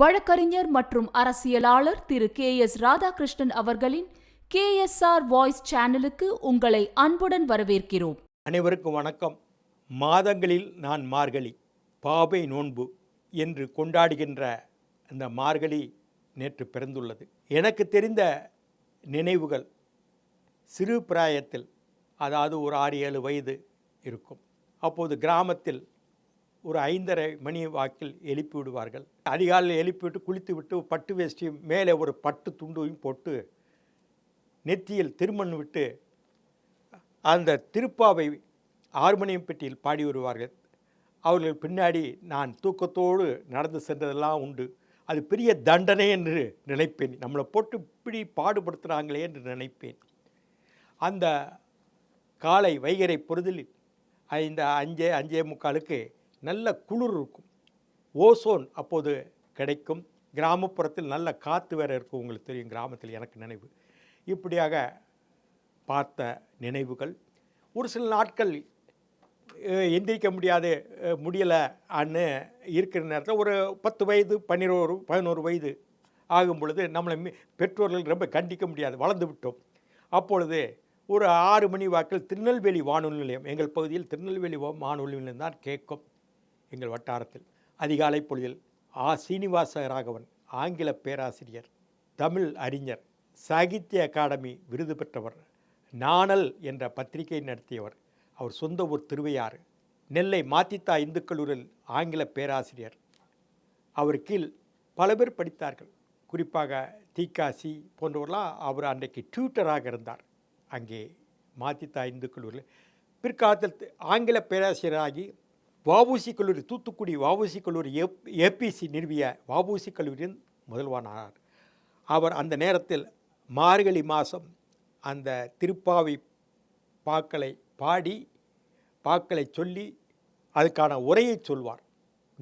வழக்கறிஞர் மற்றும் அரசியலாளர் திரு கே எஸ் ராதாகிருஷ்ணன் அவர்களின் கே எஸ் ஆர் வாய்ஸ் சேனலுக்கு உங்களை அன்புடன் வரவேற்கிறோம். அனைவருக்கும் வணக்கம். மாதங்களில் நான் மார்கழி பாவை நோன்பு என்று கொண்டாடுகின்ற அந்த மார்கழி நேற்று பிறந்துள்ளது. எனக்கு தெரிந்த நினைவுகள் சிறு பிராயத்தில் அதாவது ஒரு ஆறு ஏழு வயது இருக்கும். அப்போது கிராமத்தில் ஒரு ஐந்தரை மணி வாக்கில் எழுப்பி விடுவார்கள் அதிகாலையில் எழுப்பிவிட்டு குளித்து விட்டு பட்டு வேஷ்டியும் மேலே ஒரு பட்டு துண்டையும் போட்டு நெத்தியில் திருமண் விட்டு அந்த திருப்பாவை ஆறுமணியம் பெட்டியில் பாடி வருவார்கள். அவர்கள் பின்னாடி நான் தூக்கத்தோடு நடந்து சென்றதெல்லாம் உண்டு. அது பெரிய தண்டனை என்று நினைப்பேன். நம்மளை போட்டு இப்படி பாடுபடுத்துகிறாங்களே என்று நினைப்பேன். அந்த காலை வைகரை பொருதில் இந்த அஞ்சே அஞ்சே முக்காலுக்கு நல்ல குளிர் இருக்கும். ஓசோன் அப்போது கிடைக்கும். கிராமப்புறத்தில் நல்ல காற்று வேறு இருக்கும். உங்களுக்கு தெரியும் கிராமத்தில் எனக்கு நினைவு. இப்படியாக பார்த்த நினைவுகள். ஒரு சில நாட்கள் எந்திரிக்க முடியாது முடியலை அன்னு இருக்கிற நேரத்தில் ஒரு பத்து வயது பன்னிரோரு பதினோரு வயது ஆகும் பொழுது நம்மளை மி- பெற்றோர்கள் ரொம்ப கண்டிக்க முடியாது. வளர்ந்து விட்டோம். அப்பொழுது ஒரு ஆறு மணி வாக்கில் திருநெல்வேலி வானொலி நிலையம் எங்கள் பகுதியில் திருநெல்வேலி வானொலி நிலையம் தான் கேட்கும். எங்கள் வட்டாரத்தில். அதிகாலை பொழுதில் ஆ. சீனிவாச ராகவன் ஆங்கில பேராசிரியர் தமிழ் அறிஞர் சாகித்ய அகாடமி விருது பெற்றவர் நாணல் என்ற பத்திரிகை நடத்தியவர் அவர் சொந்த ஊர் திருவையாறு நெல்லை மாத்தித்தா இந்து கல்லூரியில் ஆங்கில பேராசிரியர். அவர் கீழ் பல பேர் படித்தார்கள். குறிப்பாக தீக்காசி போன்றவர்களாம் அவர் அன்றைக்கு டியூட்டராக இருந்தார். அங்கே மாத்தித்தா இந்து கல்லூரியில் பிற்காலத்தில் ஆங்கில பேராசிரியராகி வஉசி கல்லூரி தூத்துக்குடி வஉசி கல்லூரி எப் ஏபிசி நிறுவிய வஉசி கல்லூரியின் முதல்வனானார். அவர் அந்த நேரத்தில் மார்கழி மாதம் அந்த திருப்பாவை பாக்களை பாடி பாக்களை சொல்லி அதுக்கான உரையை சொல்வார்.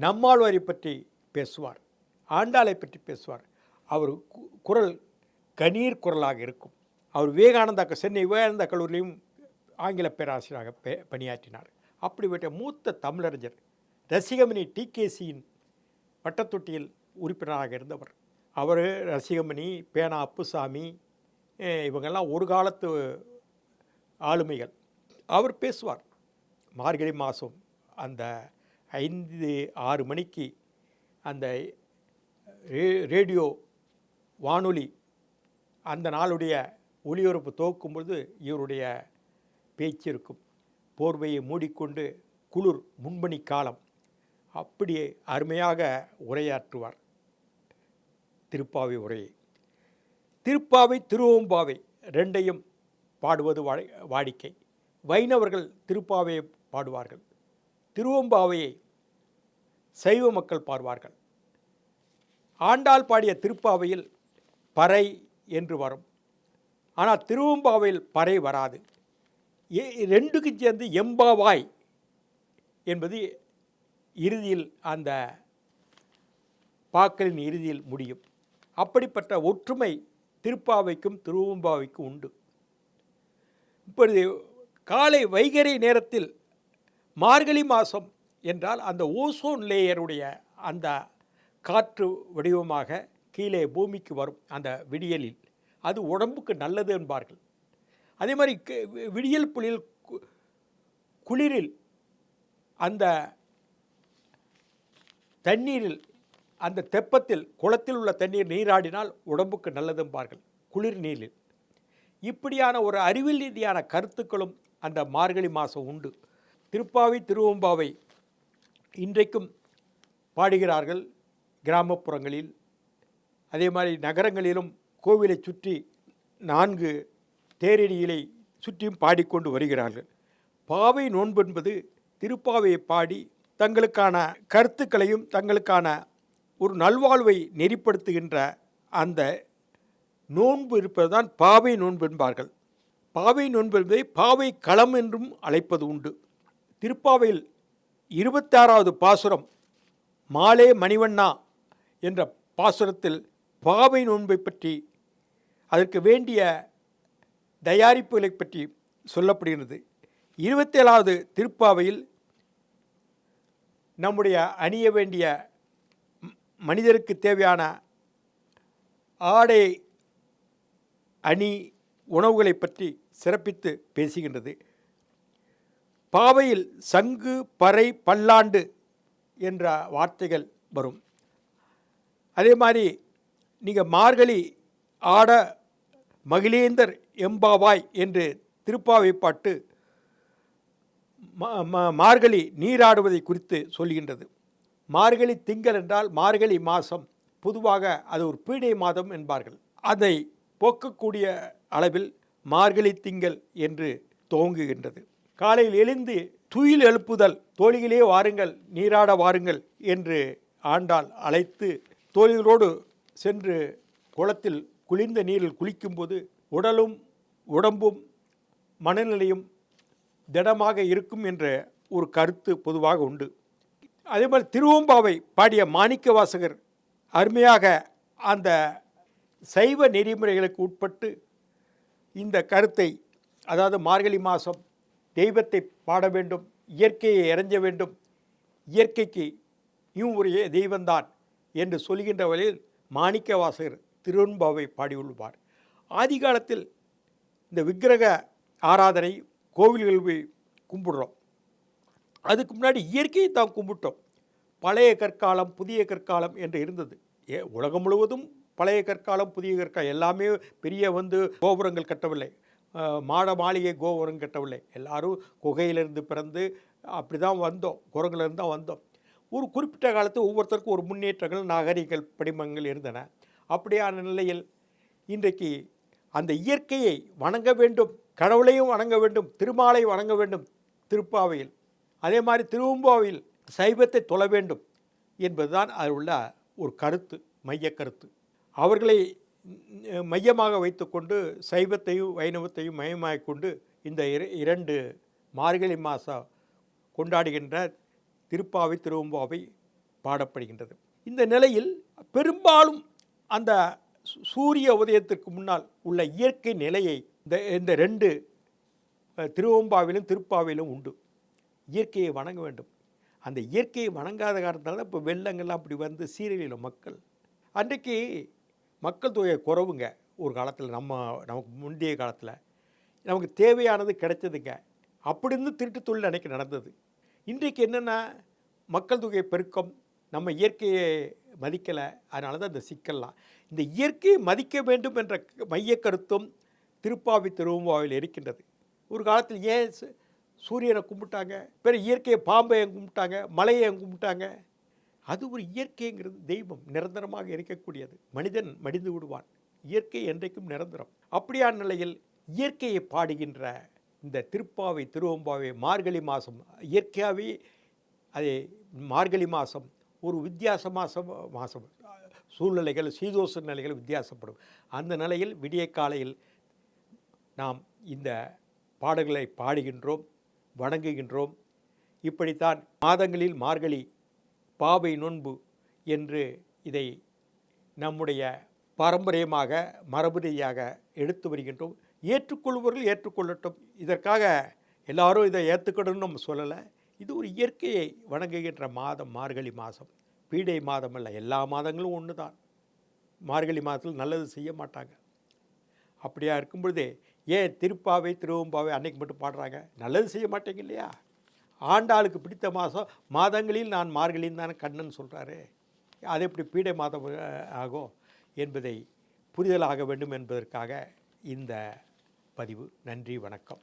நம்மாழ்வாரை பற்றி பேசுவார் ஆண்டாளை பற்றி பேசுவார். அவர் கு- குரல் கணீர் குரலாக இருக்கும். அவர் விவேகானந்தா சென்னை விவேகானந்தா கல்லூரியிலும் ஆங்கில பேராசிரியராக பே பணியாற்றினார். அப்படிப்பட்ட மூத்த தமிழறிஞர் ரசிகமணி டிகேசியின் வட்டத்தொட்டியில் உறுப்பினராக இருந்தவர். அவர் ரசிகமணி பேனா அப்புசாமி இவங்கெல்லாம் ஒரு காலத்து ஆளுமைகள். அவர் பேசுவார் மார்கழி மாதம் அந்த ஐந்து ஆறு மணிக்கு அந்த ரே ரேடியோ வானொலி அந்த நாளுடைய ஒளிபரப்பு துவக்கும் பொழுது இவருடைய பேச்சு இருக்கும். போர்வையை மூடிக்கொண்டு குளிர் முன்பணி காலம் அப்படியே அருமையாக உரையாற்றுவார். திருப்பாவை உரையை. திருப்பாவை திருவோம்பாவை ரெண்டையும் பாடுவது வாடிக்கை. வைணவர்கள் திருப்பாவையை பாடுவார்கள். திருவம்பாவையை சைவ மக்கள் பாடுவார்கள். ஆண்டாள் பாடிய திருப்பாவையில் பறை என்று வரும். ஆனால் திருவம்பாவையில் பறை வராது. ரெண்டுக்கும் சேர்ந்து எம்பாவாய் என்பது இறுதியில் அந்த பாக்களின் இறுதியில் முடியும். அப்படிப்பட்ட ஒற்றுமை திருப்பாவைக்கும் திருவம்பாவைக்கும் உண்டு. இப்பொழுது காலை வைகறை நேரத்தில் மார்கழி மாதம் என்றால் அந்த ஓசோன் லேயருடைய அந்த காற்று வடிவமாக கீழே பூமிக்கு வரும் அந்த விடியலில். அது உடம்புக்கு நல்லது என்பார்கள். அதே மாதிரி விடியல் புலியில் கு- குளிரில் அந்த தண்ணீரில் அந்த தெப்பத்தில் குளத்தில் உள்ள தண்ணீர் நீராடினால் உடம்புக்கு நல்லதும்பார்கள் குளிர் நீரில். இப்படியான ஒரு அறிவியல் ரீதியான கருத்துக்களும் அந்த மார்கழி மாதம் உண்டு. திருப்பாவை திருவம்பாவை இன்றைக்கும் பாடுகிறார்கள் கிராமப்புறங்களில். அதே மாதிரி நகரங்களிலும் கோவிலை சுற்றி நான்கு தேரடிகளை சுற்றியும் பாடிக்கொண்டு வருகிறார்கள். பாவை நோன்பு என்பது திருப்பாவையை பாடி தங்களுக்கான கருத்துக்களையும் தங்களுக்கான ஒரு நல்வாழ்வை நெறிப்படுத்துகின்ற அந்த நோன்பு இருப்பதுதான் பாவை நோன்பு என்பார்கள். பாவை நோன்பு என்பதை பாவை களம் என்றும் அழைப்பது உண்டு. திருப்பாவையில் இருபத்தாறாவது பாசுரம் மாலே மணிவண்ணா என்ற பாசுரத்தில் பாவை நோன்பை பற்றி அதற்கு வேண்டிய தயாரிப்புகளை பற்றி சொல்லப்படுகிறது. இருபத்தேழாவது திருப்பாவையில் நம்முடைய அணிய வேண்டிய மனிதருக்கு தேவையான ஆடை அணி உணவுகளை பற்றி சிறப்பித்து பேசுகின்றது. பாவையில் சங்கு பறை பல்லாண்டு என்ற வார்த்தைகள் வரும். அதே மாதிரி நீங்கள் மார்கழி ஆட மகிழேந்தர் எம்பாவாய் என்று திருப்பாவை பாட்டு மார்கழி நீராடுவதை குறித்து சொல்கின்றது. மார்கழி திங்கள் என்றால் மார்கழி மாதம் பொதுவாக அது ஒரு பீடை மாதம் என்பார்கள். அதை போக்கக்கூடிய அளவில் மார்கழி திங்கள் என்று துவங்குகின்றது. காலையில் எழுந்து துயில் எழுப்புதல் தோழிகளே வாருங்கள் நீராட வாருங்கள் என்று ஆண்டாள் அழைத்து தோழிகளோடு சென்று குளத்தில் குளிர்ந்த நீரில் குளிக்கும்போது உடலும் உடம்பும் மனநிலையும் திடமாக இருக்கும் என்ற ஒரு கருத்து பொதுவாக உண்டு. அதே மாதிரி திருவம்பாவை பாடிய மாணிக்க வாசகர் அருமையாக அந்த சைவ நெறிமுறைகளுக்கு உட்பட்டு இந்த கருத்தை அதாவது மார்கழி மாதம் தெய்வத்தை பாட வேண்டும் இயற்கையை இறைஞ்ச வேண்டும் இயற்கைக்கு இவன் ஒரு தெய்வந்தான் என்று சொல்கின்ற வழியில் மாணிக்க வாசகர் திருவன்பாவை பாடியுள்ளார் ஆதி காலத்தில் இந்த விக்கிரக ஆராதனை கோவில்கள் போய் கும்பிடுறோம். அதுக்கு முன்னாடி இயற்கையை தான் கும்பிட்டோம். பழைய கற்காலம் புதிய கற்காலம் என்று இருந்தது. ஏ உலகம் முழுவதும் பழைய கற்காலம் புதிய கற்காலம் எல்லாமே பெரிய வந்து கோபுரங்கள் கட்டவில்லை. மாட மாளிகை கோபுரம் கட்டவில்லை. எல்லாரும் குகையிலிருந்து பிறந்து அப்படி தான் வந்தோம் குரங்கிலிருந்து தான் வந்தோம். ஒரு குறிப்பிட்ட காலத்து ஒவ்வொருத்தருக்கும் ஒரு முன்னேற்றங்கள் நாகரிகங்கள் படிமங்கள் இருந்தன. அப்படியான நிலையில் இன்றைக்கு அந்த இயற்கையை வணங்க வேண்டும் கடவுளையும் வணங்க வேண்டும் திருமாலை வணங்க வேண்டும் திருப்பாவையில். அதே மாதிரி திருவம்பாவையில் சைவத்தை தொழ வேண்டும் என்பதுதான் அதில் உள்ள ஒரு கருத்து மைய கருத்து. அவர்களை மையமாக வைத்துக்கொண்டு சைவத்தையும் வைணவத்தையும் மையமாக கொண்டு இந்த இர- இரண்டு மார்கழி மாதம் கொண்டாடுகின்ற திருப்பாவை திருவம்பாவை பாடப்படுகின்றது. இந்த நிலையில் பெரும்பாலும் அந்த சூரிய உதயத்திற்கு முன்னால் உள்ள இயற்கை நிலையை இந்த இந்த ரெண்டு திருவம்பாவிலும் திருப்பாவிலும் உண்டு. இயற்கையை வணங்க வேண்டும். அந்த இயற்கையை வணங்காத காரணத்தால் தான் இப்போ வெள்ளங்கள்லாம் அப்படி வந்து சீரழியில் மக்கள். அன்றைக்கு மக்கள் தொகை குறவுங்க ஒரு காலத்தில் நம்ம நமக்கு முந்தைய காலத்தில். நமக்கு தேவையானது கிடைச்சதுங்க. அப்படி இருந்து திருட்டு தொழில் அன்னைக்கு நடந்தது. இன்றைக்கு என்னென்னா மக்கள் தொகை பெருக்கம் நம்ம இயற்கையை மதிக்கலை அதனால தான் இந்த சிக்கல்லாம். இந்த இயற்கையை மதிக்க வேண்டும் என்ற மையக் கருத்தும் திருப்பாவி திருவம்பாவில் இருக்கின்றது. ஒரு காலத்தில் ஏன் சு- சூரியனை கும்பிட்டாங்க? பிற இயற்கையை பாம்பை கும்பிட்டாங்க? மலையை கும்பிட்டாங்க? அது ஒரு இயற்கைங்கிறது தெய்வம் நிரந்தரமாக இருக்கக்கூடியது. மனிதன் மடிந்து விடுவான். இயற்கை என்றைக்கும் நிரந்தரம். அப்படியான நிலையில் இயற்கையை பாடுகின்ற இந்த திருப்பாவை திருவம்பாவை மார்கழி மாதம் இயற்கையாகவே அது மார்கழி மாதம் ஒரு வித்தியாச மாதம் மாதம் சூழ்நிலைகள் சீதோஷ நிலைகள் வித்தியாசப்படும். அந்த நிலையில் விடிய காலையில் நாம் இந்த பாடல்களை பாடுகின்றோம் வணங்குகின்றோம். இப்படித்தான் மாதங்களில் மார்கழி பாவை நோன்பு என்று இதை நம்முடைய பாரம்பரியமாக மரபு ரீதியாக எடுத்து வருகின்றோம். ஏற்றுக்கொள்பவர்கள் ஏற்றுக்கொள்ளட்டும். இதற்காக எல்லாரும் இதை ஏற்றுக்கணும்னு நம்ம சொல்லலை. இது ஒரு இயற்கையை வணங்குகின்ற மாதம் மார்கழி மாதம். பீடை மாதம் அல்ல எல்லா மாதங்களும் ஒன்று தான் மார்கழி மாதத்தில் நல்லது செய்ய மாட்டாங்க. அப்படியா இருக்கும் பொழுதே ஏன் திருப்பாவை திருவம்பாவை அன்னைக்கு மட்டும் பாடுறாங்க? நல்லது செய்ய மாட்டேங்க இல்லையா? ஆண்டாளுக்கு பிடித்த மாதம் மாதங்களில் நான் மார்கழின்னு தானே கண்ணன் சொல்கிறாரு அது எப்படி பீடை மாதம் ஆகும் என்பதை புரிதலாக வேண்டும் என்பதற்காக இந்த பதிவு. நன்றி வணக்கம்.